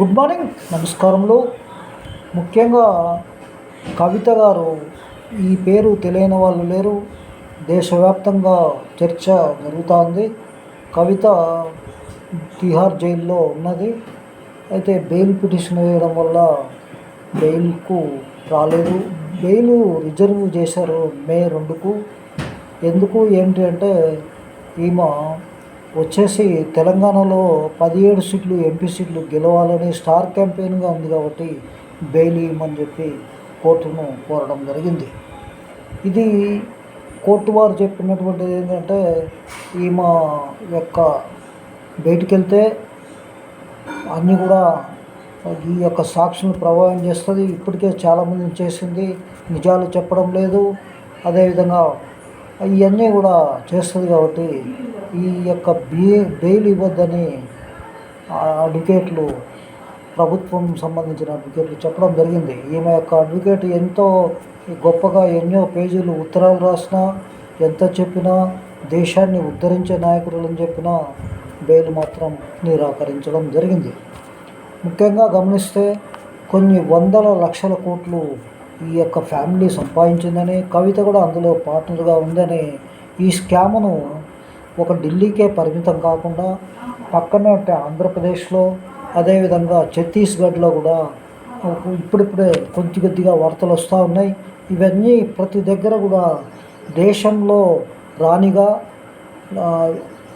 Good morning. నమస్కారములు. ముఖ్యంగా కవిత గారు ఈ పేరు తెలియని వాళ్ళు లేరు. దేశవ్యాప్తంగా చర్చ జరుగుతోంది. కవిత తిహార్ జైల్లో ఉన్నది. అయితే బెయిల్ పిటిషన్ వేయడం వల్ల బెయిల్కు రాలేదు. బెయిల్ రిజర్వ్ చేశారు మే రెండుకు. ఎందుకు? ఏంటి అంటే ఈమె వచ్చేసి తెలంగాణలో పదిహేడు సీట్లు ఎంపీ సీట్లు గెలవాలని స్టార్ క్యాంపెయిన్గా ఉంది కాబట్టి బెయిల్ ఇవ్వమని చెప్పి కోర్టును కోరడం జరిగింది. ఇది కోర్టు వారు చెప్పినటువంటిది ఏంటంటే ఈమె యొక్క బయటికి వెళ్తే అన్నీ కూడా ఈ యొక్క సాక్షులను ప్రభావం చేస్తుంది. ఇప్పటికే చాలామంది చేసింది. నిజాలు చెప్పడం లేదు. అదేవిధంగా ఇవన్నీ కూడా చేస్తుంది కాబట్టి ఈ యొక్క బే బెయిల్ ఇవ్వద్దని అడ్వకేట్లు ప్రభుత్వం సంబంధించిన అడ్వకేట్లు చెప్పడం జరిగింది. ఈమె యొక్క అడ్వకేట్ ఎంతో గొప్పగా ఎన్నో పేజీలు ఉత్తరాలు రాసినా ఎంత చెప్పినా దేశాన్ని ఉద్ధరించే నాయకులని చెప్పినా బెయిల్ మాత్రం నిరాకరించడం జరిగింది. ముఖ్యంగా గమనిస్తే కొన్ని వందల లక్షల కోట్లు ఈ యొక్క ఫ్యామిలీ సంపాదించిందని కవిత కూడా అందులో పార్ట్నర్గా ఉందని ఈ స్కామ్ను ఒక ఢిల్లీకే పరిమితం కాకుండా పక్కనే ఆంధ్రప్రదేశ్లో అదేవిధంగా ఛత్తీస్గఢ్లో కూడా ఇప్పుడిప్పుడే కొద్ది కొద్దిగా వార్తలు వస్తూ ఉన్నాయి. ఇవన్నీ ప్రతి దగ్గర కూడా దేశంలో రాణిగా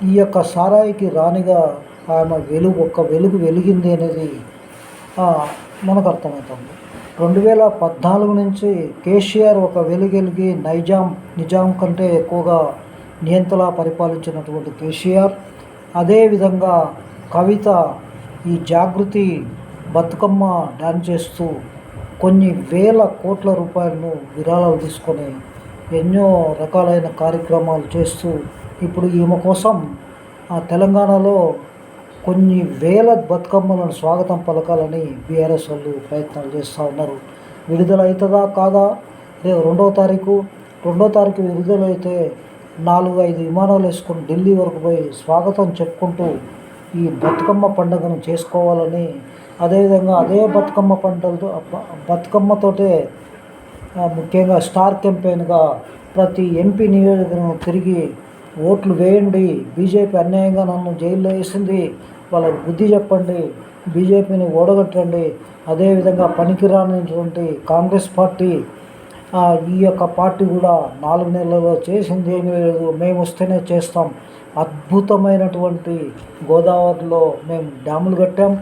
ఈ యొక్క సారాయికి రాణిగా ఆమె వెలుగు ఒక్క వెలుగు వెలిగింది అనేది మనకు అర్థమవుతుంది. రెండు వేల పద్నాలుగు నుంచి కేసీఆర్ ఒక వెలుగెలిగి నైజాం నిజాం కంటే ఎక్కువగా నియంతలా పరిపాలించినటువంటి కేసీఆర్. అదేవిధంగా కవిత ఈ జాగృతి బతుకమ్మ డ్యాన్స్ చేస్తూ కొన్ని వేల కోట్ల రూపాయలను విరాళాలు తీసుకొని ఎన్నో రకాలైన కార్యక్రమాలు చేస్తూ ఇప్పుడు ఈమె కోసం తెలంగాణలో కొన్ని వేల బతుకమ్మలను స్వాగతం పలకాలని బీఆర్ఎస్ వాళ్ళు ప్రయత్నాలు చేస్తూ ఉన్నారు. విడుదల అవుతుందా కాదా? రేపు రెండో తారీఖు. రెండో తారీఖు విడుదలైతే నాలుగు ఐదు విమానాలు వేసుకొని ఢిల్లీ వరకు పోయి స్వాగతం చెప్పుకుంటూ ఈ బతుకమ్మ పండుగను చేసుకోవాలని అదేవిధంగా అదే బతుకమ్మ పంటలతో బతుకమ్మతోటే ముఖ్యంగా స్టార్ క్యాంపెయిన్గా ప్రతి ఎంపీ నియోజకవర్గం తిరిగి ఓట్లు వేయండి బీజేపీ అన్యాయంగా నన్ను జైల్లో వేసింది వాళ్ళకి బుద్ధి చెప్పండి బీజేపీని ఓడగొట్టండి అదేవిధంగా పనికిరానటువంటి కాంగ్రెస్ పార్టీ ఈ యొక్క పార్టీ కూడా నాలుగు నెలల్లో చేసింది ఏమీ లేదు. మేము వస్తేనే చేస్తాం. అద్భుతమైనటువంటి గోదావరిలో మేము డ్యాములు కట్టాం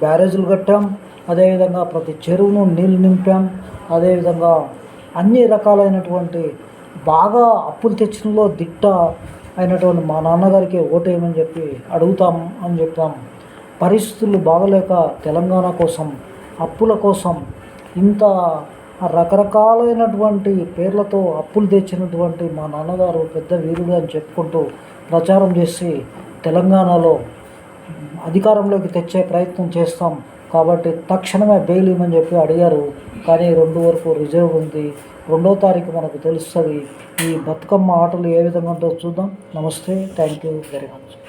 బ్యారేజీలు కట్టాం. అదేవిధంగా ప్రతి చెరువును నీళ్ళు నింపాం. అదేవిధంగా అన్ని రకాలైనటువంటి బాగా అప్పులు తెచ్చినలో దిట్ట అయినటువంటి మా నాన్నగారికి ఓటేయమని చెప్పి అడుగుతాం అని చెప్తాం పరిస్థితులు బాగలేక తెలంగాణ కోసం అప్పుల కోసం ఇంత రకరకాలైనటువంటి పేర్లతో అప్పులు తెచ్చినటువంటి మా నాన్నగారు పెద్ద వీరుడు అని చెప్పుకుంటూ ప్రచారం చేసి తెలంగాణలో అధికారంలోకి తెచ్చే ప్రయత్నం చేస్తాం. కాబట్టి తక్షణమే బెయిల్ ఇవ్వమని చెప్పి అడిగారు. కానీ రెండు వరకు రిజర్వ్ ఉంది. రెండో తారీఖు మనకు తెలుస్తుంది. ఈ బతుకమ్మ ఆటలు ఏ విధంగా ఉంటుందో చూద్దాం. నమస్తే. Thank you very much.